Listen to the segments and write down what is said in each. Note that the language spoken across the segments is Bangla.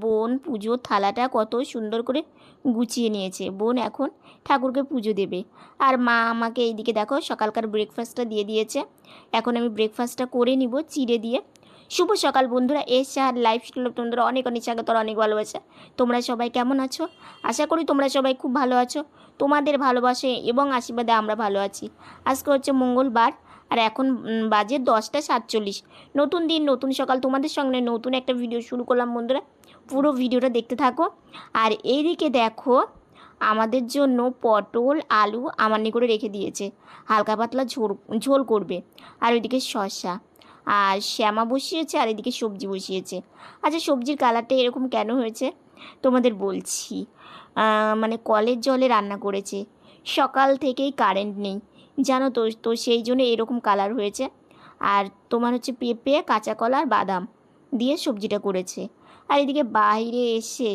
বোন পুজোর থালাটা কত সুন্দর করে গুছিয়ে নিয়েছে। বোন এখন ঠাকুরকে পুজো দেবে। আর মা আমাকে এইদিকে দেখো, সকালকার ব্রেকফাস্টটা দিয়ে দিয়েছে। এখন আমি ব্রেকফাস্টটা করে নিব চিড়ে দিয়ে। শুভ সকাল বন্ধুরা, এসে আর লাইফ স্টাইল বন্ধুরা অনেক অনেক স্বাগত অনেক ভালোবাসা। তোমরা সবাই কেমন আছো? আশা করি তোমরা সবাই খুব ভালো আছো। তোমাদের ভালোবাসে এবং আশীর্বাদে আমরা ভালো আছি। আজকে হচ্ছে মঙ্গলবার, আর এখন বাজে দশটা সাতচল্লিশ। নতুন দিন, নতুন সকাল। তোমাদের সঙ্গে নতুন একটা ভিডিও শুরু করলাম বন্ধুরা। পুরো ভিডিওটা দেখতে থাকো। আর এইদিকে দেখো, আমাদের জন্য পটল, আলু আমানি করে রেখে দিয়েছে। হালকা পাতলা ঝোল ঝোল করবে। আর ওইদিকে শসা। আর শ্যামা বসিয়েছে, আর এদিকে সবজি বসিয়েছে। আচ্ছা সবজির কালারটা এরকম কেন হয়েছে? তোমাদের বলছি। মানে কলের জলে রান্না করেছে। সকাল থেকেই কারেন্ট নেই। জানো তো তো সেই জন্য এরকম কালার হয়েছে। আর তোমার হচ্ছে পেঁপে, কাঁচা কলা আর বাদাম দিয়ে সবজিটা করেছে। আর এদিকে বাইরে এসে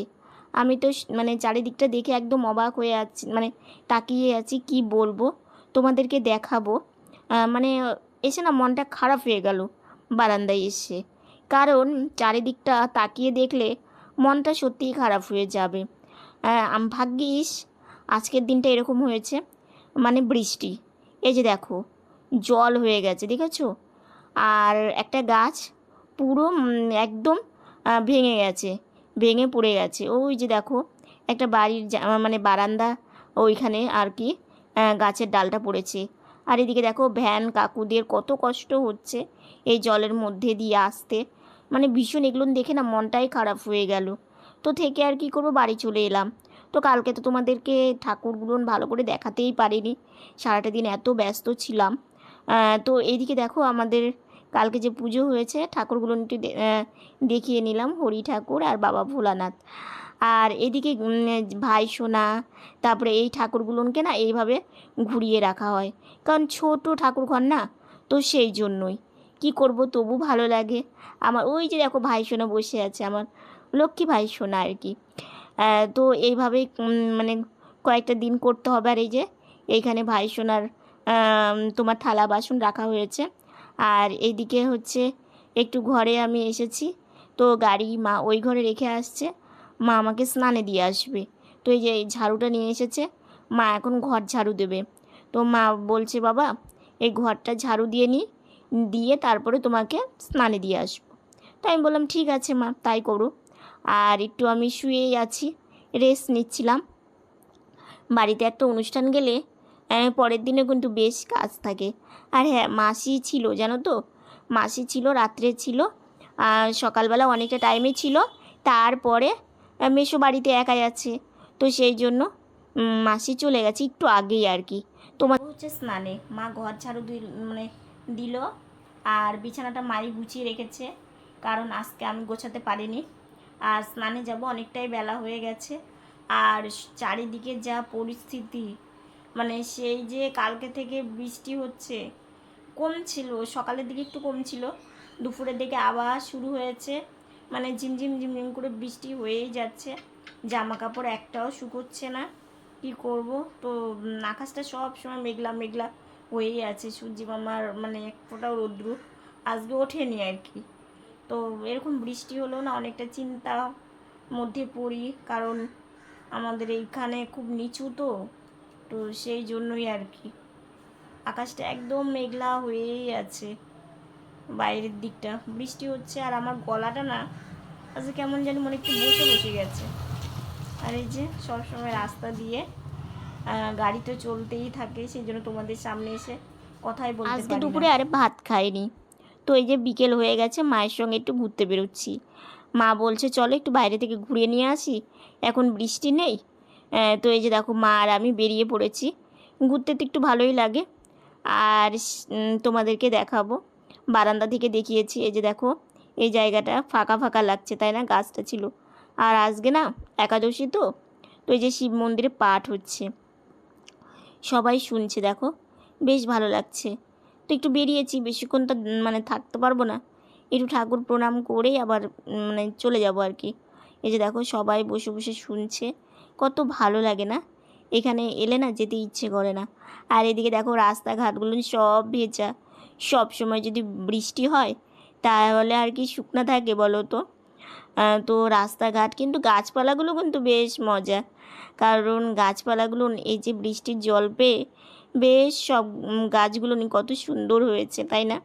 আমি তো মানে চারিদিকটা দেখে একদম অবাক হয়ে আছি মানে তাকিয়ে আছি, কি বলব? তোমাদেরকে দেখাবো। মানে এসে না মনটা খারাপ হয়ে গেল বারান্দায় এসে। কারণ চারিদিকটা তাকিয়ে দেখলে মনটা সত্যিই খারাপ হয়ে যাবে। ভাগ্যিস আজকের দিনটা এরকম হয়েছে মানে বৃষ্টি। এই যে দেখো, জল হয়ে গেছে, দেখেছ? আর একটা গাছ পুরো একদম ভেঙে গেছে, ভেঙে পড়ে গেছে। ওই যে দেখো, একটা বাড়ির মানে বারান্দা ওইখানে আর কি গাছের ডালটা পড়েছে। আর এদিকে দেখো, ভ্যান কাকুদের কত কষ্ট হচ্ছে এই জলের মধ্যে দিয়ে আসতে। মানে ভীষণ এগুলো দেখে না মনটাই খারাপ হয়ে গেল। তো থেকে আর কি করব? বাড়ি চলে এলাম। তো কালকে তো তোমাদেরকে ঠাকুরগুলো ভালো করে দেখাতেই পারিনি। সারাটা দিন এত ব্যস্ত ছিলাম। তো এইদিকে দেখো আমাদের কালকে যে পুজো হয়েছে, ঠাকুরগুলো একটু দেখিয়ে নিলাম, হরি ঠাকুর আর বাবা ভোলানাথ। আর এদিকে ভাই সোনা, তারপরে এই ঠাকুরগুলোকে না এইভাবে ঘুরিয়ে রাখা হয়। কারণ ছোট ঠাকুর ঘর না, তো সেই জন্যই। কি করব তবু ভালো লাগে। আমার ওই যে দেখো ভাই সোনা বসে আছে আমার, লক্ষ্মী ভাই সোনা আর কি। তো এইভাবেই মানে কয়েকটা দিন করতে হবে আর এই যে, এইখানে ভাই সোনার তোমার থালা বাসন রাখা হয়েছে। আর এদিকে হচ্ছে একটু ঘরে আমি এসেছি। তো গাড়ি মা ওই ঘরে রেখে আসছে। মা আমাকে স্নানে দিয়ে আসবে। তো এই যে ঝাড়ুটা নিয়ে এসেছে, মা এখন ঘর ঝাড়ু দেবে। তো মা বলছে, বাবা, এই ঘরটা ঝাড়ু দিয়ে নিই দিয়ে তারপরে তোমাকে স্নানে দিয়ে আসব। তাই আমি বললাম, ঠিক আছে মা, তাই করো। আর একটু আমি শুয়েই আছি রেস্ট নিচ্ছিলাম। বাড়িতে একটা অনুষ্ঠান গেলে পরের দিনে কিন্তু বেশ কাজ থাকে। আর হ্যাঁ মাসি ছিল, জানো তো? মাসি ছিল, রাত্রে ছিল সকালবেলা অনেকটা টাইমে ছিল, তারপরে মেসো বাড়িতে একাই আছে তো সেই জন্য মাসি চলে গেছে একটু আগেই আর কি। তোমার হচ্ছে স্নানে, মা ঘর ঝাড়ু মানে দিল, আর বিছানাটা মাই গুছিয়ে রেখেছে, কারণ আজকে আমি গোছাতে পারিনি, আর স্নানে যাব, অনেকটাই বেলা হয়ে গেছে, আর চারিদিকে যা পরিস্থিতি মানে সেই যে কালকে থেকে বৃষ্টি হচ্ছে, কম ছিল, সকালের দিকে একটু কম ছিল। দুপুরের দিকে আবার শুরু হয়েছে মানে ঝিমঝিম ঝিমঝিম করে বৃষ্টি হয়েই যাচ্ছে। জামা কাপড় একটাও শুকোচ্ছে না। কি করব? তো আকাশটা সব সময় মেঘলা মেঘলা হয়েই আছে। সূর্যি মামার মানে এক ফোঁটাও রৌদ্র আজকে ওঠেনি আর কি। তো এরকম বৃষ্টি হলেও না অনেকটা চিন্তা মধ্যে পড়ি, কারণ আমাদের এইখানে খুব নিচু তো। তো সেই জন্যই আর কি। আকাশটা একদম মেঘলা হয়েই আছে বাইরের দিকটা। বৃষ্টি হচ্ছে আর আমার গলাটা না আজকে কেমন জানি মনে একটু বসে বসে গেছে। আর এই যে সবসময় রাস্তা দিয়ে গাড়ি তো চলতেই থাকে সেই জন্য তোমাদের সামনে এসে কথাই বলতে আজকে দুপুরে আরে ভাত খাইনি। তো এই যে বিকেল হয়ে গেছে মায়ের সঙ্গে একটু ঘুরতে বেরোচ্ছি। মা বলছে চলো একটু বাইরে থেকে ঘুরে নিয়ে আসি। এখন বৃষ্টি নেই তো এই যে দেখো মা আর আমি বেরিয়ে পড়েছি। ঘুরতে তো একটু ভালোই লাগে। আর তোমাদেরকে দেখাবো। বারান্দা থেকে দেখিয়েছি, এই যে দেখো, এই জায়গাটা ফাঁকা ফাঁকা লাগছে, তাই না? গাছটা ছিল। আর আজকে না, একাদশী তো তো এই যে শিব মন্দিরে পাঠ হচ্ছে। সবাই শুনছে, দেখো, বেশ ভালো লাগছে। তো একটু বেরিয়েছি, বেশিক্ষণ তো মানে থাকতে পারব না। একটু ঠাকুর প্রণাম করেই আবার মানে চলে যাব আর কি। এই যে দেখো, সবাই বসে বসে শুনছে। কত ভালো লাগে না। এখানে এলে না যেতে ইচ্ছে করে না। আর এদিকে দেখো রাস্তাঘাটগুলো সব ভেজা। সব সময় যদি বৃষ্টি হয়, তাহলে আর কি শুকনো থাকে বলো তো? তো রাস্তাঘাট কিন্তু গাছপালাগুলো কিন্তু বেশ মজা। কারণ গাছপালাগুলো, এই যে বৃষ্টির জল পেয়ে বেশ সব গাছগুলো কত সুন্দর হয়েছে, তাই না?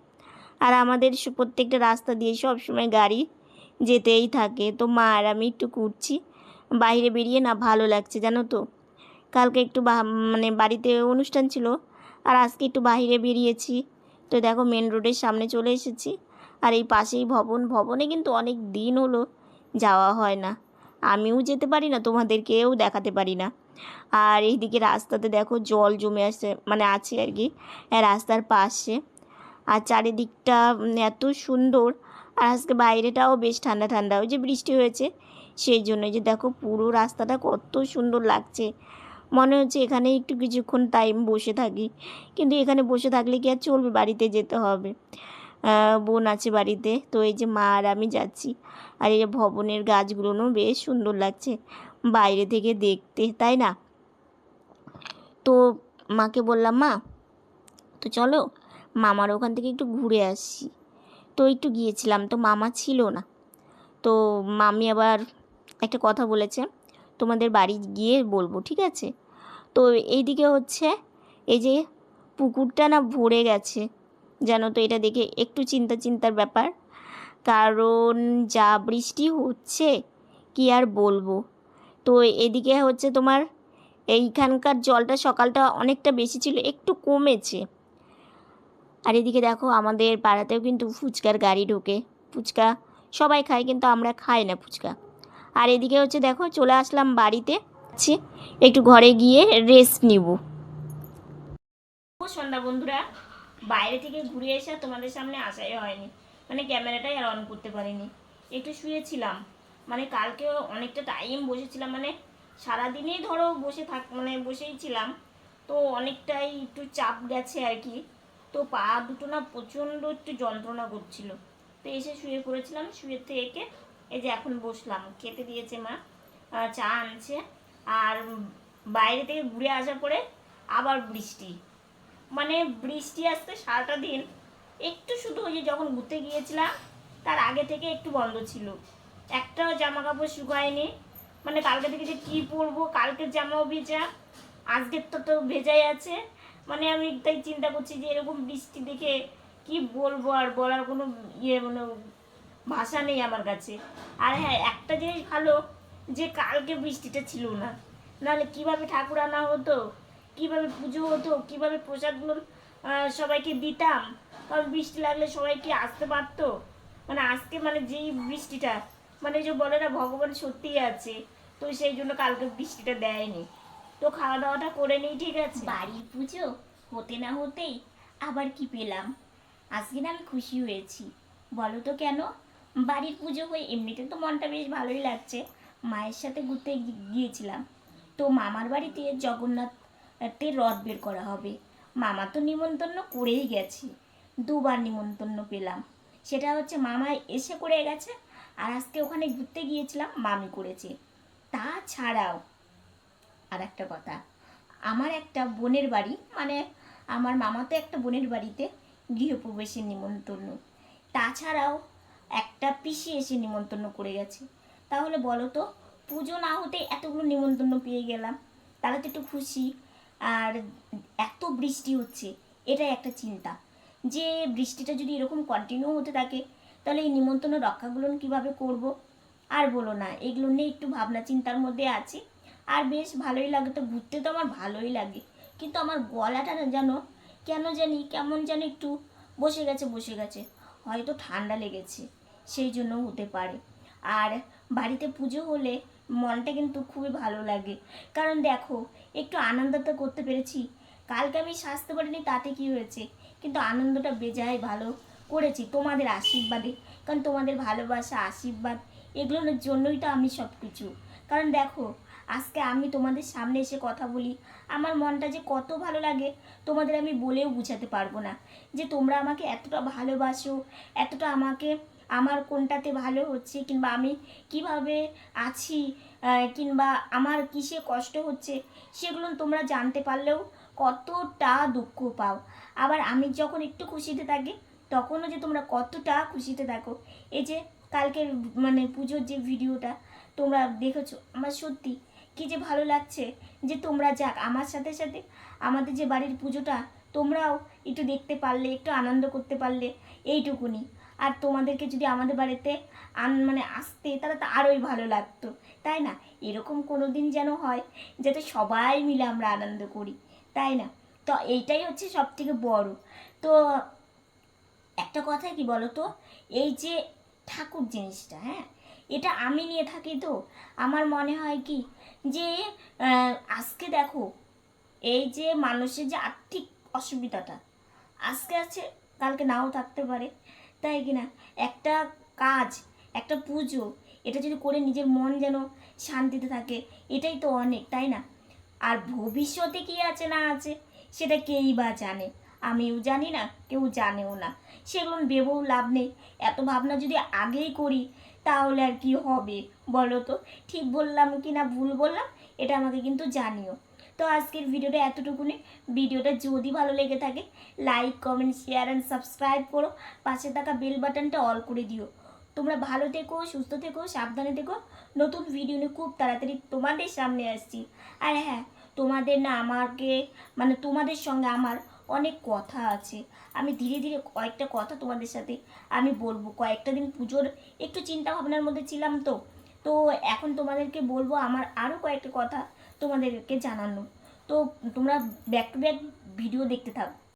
আর আমাদের প্রত্যেকটা রাস্তা দিয়ে সব সময় গাড়ি যেতেই থাকে। তো মা আর আমি একটু ঘুরছি। বাইরে বেরিয়ে না ভালো লাগছে, জানো তো। কালকে একটু মানে বাড়িতে অনুষ্ঠান ছিল, আর আজকে একটু বাইরে বেরিয়েছি। তো দেখো মেন রোডের সামনে চলে এসেছি, আর এই পাশেই ভবন। ভবনে কিন্তু অনেক দিন হলো যাওয়া হয় না। আমিও যেতে পারি না, তোমাদেরকেও দেখাতে পারি না। আর এইদিকে রাস্তাতে দেখো জল জমে আসে মানে আছে আর কি, রাস্তার পাশে। আর চারিদিকটা এত সুন্দর, আর আজকে বাইরেটাও বেশ ঠান্ডা ঠান্ডা। ওই যে বৃষ্টি হয়েছে সেই জন্য যে দেখো পুরো রাস্তাটা কত সুন্দর লাগছে। মনে হচ্ছে এখানে একটু কিছুক্ষণ টাইম বসে থাকি। কিন্তু এখানে বসে থাকলে কি আর চলবে? বাড়িতে যেতে হবে। বোন আছে বাড়িতে। তো এই যে মা আর আমি যাচ্ছি। আর এই যে ভবনের গাছগুলোও বেশ সুন্দর লাগছে। বাইরে থেকে দেখতে, তাই না? তো মাকে বললাম, মা, তো চলো মামার ওখান থেকে একটু ঘুরে আসি। তো একটু গিয়েছিলাম। তো মামা ছিল না। তো মামি আবার একটা কথা বলেছে, তোমাদের বাড়ি গিয়ে বলব, ঠিক আছে? তো এইদিকে হচ্ছে এই যে পুকুরটা না ভরে গেছে, জানো তো এটা দেখে একটু চিন্তা চিন্তার ব্যাপার। কারণ যা বৃষ্টি হচ্ছে, কি আর বলব? তো এদিকে হচ্ছে তোমার এইখানকার জলটা সকালটা অনেকটা বেশি ছিল, একটু কমেছে। আর এদিকে দেখো আমাদের পাড়াতেও কিন্তু ফুচকার গাড়ি ঢোকে, ফুচকা সবাই খায় কিন্তু আমরা খাই না ফুচকা। আর এদিকে হচ্ছে দেখো চলে আসলাম বাড়িতে। একটু ঘরে গিয়ে রেস্ট নিব। সন্ধ্যা বন্ধুরা, বাইরে থেকে ঘুরে এসে তোমাদের সামনে আসাই হয়নি। মানে ক্যামেরাটাই আর অন করতে পারিনি। একটু শুয়েছিলাম। মানে কালকে অনেকটা টাইম বসেছিলাম। মানে সারাদিনই ধরো বসে থাক মানে বসেই ছিলাম। তো অনেকটাই একটু চাপ গেছে আর কি। তো পা দুটো না প্রচণ্ড একটু যন্ত্রণা করছিল। তো এসে শুয়ে পড়েছিলাম। শুয়ে থেকে এই যে এখন বসলাম, খেতে দিয়েছে মা। চা আনছে। আর বাইরে থেকে ঘুরে আসার পরে আবার বৃষ্টি। মানে বৃষ্টি আসতে সারাটা দিন একটু শুধু ওই যে যখন ঘুরতে গিয়েছিলাম, তার আগে থেকে একটু বন্ধ ছিল। একটাও জামা কাপড় শুকায়নি। মানে কালকে থেকে যে কী পরবো, কালকের জামাও ভেজা, আজকের তো তো ভেজাই আছে। মানে আমি তাই চিন্তা করছি যে এরকম বৃষ্টি দেখে কি বলব আর বলার কোনো ইয়ে মানে ভাষা নেই আমার কাছে। আর হ্যাঁ একটা জিনিস ভালো, যে কালকে বৃষ্টিটা ছিল না, নাহলে কীভাবে ঠাকুর আনা হতো, কীভাবে পুজো হতো, কীভাবে প্রসাদগুলো সবাইকে দিতাম, কারণ বৃষ্টি লাগলে সবাই কি আসতে পারতো? মানে আজকে মানে যেই বৃষ্টিটা মানে যে বলে না, ভগবান সত্যিই আছে, তো সেই জন্য কালকে বৃষ্টিটা দেয়নি। তো খাওয়া দাওয়াটা করে নিই, ঠিক আছে? বাড়ির পুজো, হতে না হতেই আবার কি পেলাম? আজকে না আমি খুশি হয়েছি। বলো তো কেন? বাড়ির পুজো হয়ে এমনিতে তো মনটা বেশ ভালোই লাগছে। মায়ের সাথে ঘুরতে গিয়েছিলাম। তো মামার বাড়িতে জগন্নাথের রথ বের করা হবে। মামা তো নিমন্ত্রণ করেই গেছে। দুবার নিমন্ত্রণ পেলাম। সেটা হচ্ছে মামা এসে করে গেছে আর আজকে ওখানে ঘুরতে গিয়েছিলাম, মামি করেছে। তাছাড়াও আর একটা কথা, আমার একটা বোনের বাড়ি মানে আমার মামা তো একটা বোনের বাড়িতে গৃহপ্রবেশের নিমন্ত্রণ। তাছাড়াও একটা পিসি এসে নিমন্ত্রণ করে গেছে। তাহলে বলো তো, পুজো না হতে এতগুলো নিমন্ত্রণ পেয়ে গেলাম। তাহলে তো একটু খুশি। আর এত বৃষ্টি হচ্ছে, এটাই একটা চিন্তা। যে বৃষ্টিটা যদি এরকম কন্টিনিউ হতে থাকে, তাহলে এই নিমন্ত্রণ রক্ষাগুলো কীভাবে করব? আর বলো না, এগুলো নিয়ে একটু ভাবনা চিন্তার মধ্যে আছি। আর বেশ ভালোই লাগে তো, ঘুরতে তো আমার ভালোই লাগে। কিন্তু আমার গলাটা না যেন কেন জানি, কেমন যেন একটু বসে গেছে বসে গেছে। হয়তো ঠান্ডা লেগেছে। সেই জন্য হতে পারে। আর বাড়িতে পুজো হলে মনটা কিন্তু খুবই ভালো লাগে। কারণ দেখো, একটু আনন্দ তো করতে পেরেছি। কালকে আমি সাজতে পারিনি, তাতে কি হয়েছে? কিন্তু আনন্দটা বেজায় ভালো করেছি তোমাদের আশীর্বাদে। কারণ তোমাদের ভালোবাসা, আশীর্বাদ, এগুলোর জন্যই তো আমি সব কিছু কারণ দেখো, আজকে আমি তোমাদের সামনে এসে কথা বলি, আমার মনটা যে কত ভালো লাগে, তোমাদের আমি বলেও বুঝাতে পারব না। যে তোমরা আমাকে এতটা ভালোবাসো, এতটা আমাকে আমার কোনটাতে ভালো হচ্ছে কিংবা আমি কীভাবে আছি কিংবা আমার কিসে কষ্ট হচ্ছে, সেগুলো তোমরা জানতে পারলেও কতটা দুঃখ পাও। আবার আমি যখন একটু খুশিতে থাকি, তখনও যে তোমরা কতটা খুশিতে থাকো। এই যে কালকের মানে পুজোর যে ভিডিওটা তোমরা দেখেছ, আমার সত্যি কি যে ভালো লাগছে যে তোমরা যাক, আমার সাথে সাথে আমাদের যে বাড়ির পুজোটা তোমরাও একটু দেখতে পারলে, একটু আনন্দ করতে পারলে, এইটুকুনি। আর তোমাদেরকে যদি আমাদের বাড়িতে আন মানে আসতে তাহলে তো আরোই ভালো লাগতো, তাই না? এরকম কোনো দিন যেন হয় যাতে সবাই মিলে আমরা আনন্দ করি, তাই না? তো এইটাই হচ্ছে সব থেকে বড়। তো একটা কথা কি বলো তো এই যে ঠাকুর জিনিসটা হ্যাঁ? এটা আমি নিয়ে থাকি তো, আমার মনে হয় কি যে আজকে দেখো, এই যে মানুষের যে আর্থিক অসুবিধাটা, আজকে আছে, কালকে নাও থাকতে পারে। তাই কি না? একটা কাজ, একটা পুজো, এটা যদি করে নিজের মন যেন শান্তিতে থাকে, এটাই তো অনেক, তাই না? আর ভবিষ্যতে কি আছে না আছে, সেটা কেই বা জানে? আমিও জানি না, কেউ জানেও না। সেগুলো ভেবেও লাভ নেই। এত ভাবনা যদি আগেই করি, তাহলে আর কি হবে? বলো তো, ঠিক বললাম কি না, ভুল বললাম? এটা আমাকে কিন্তু জানিও। তো আজকের ভিডিওটা এতটুকুনি। ভিডিওটা যদি ভালো লেগে থাকে like comment share and subscribe করো। পাশে থাকা বেল বাটনটা অল করে দিও। তোমরা ভালো থেকো, সুস্থ থেকো, সাবধানে থেকো। নতুন ভিডিও নিয়ে খুব তাড়াতাড়ি তোমাদের সামনে আসছি। আর হ্যাঁ তোমাদের না আমাকে মানে তোমাদের সঙ্গে আমার অনেক কথা আছে। আমি ধীরে ধীরে কয়েকটা কথা তোমাদের সাথে আমি বলব। কয়েকটা দিন পুজোর একটু চিন্তা ভাবনার মধ্যে ছিলাম তো। তো এখন তোমাদেরকে বলব, আমার আরও কয়েকটা কথা তোমাদেরকে জানানো। তো তোমরা ব্যাক টু ব্যাক ভিডিও দেখতে থাকো।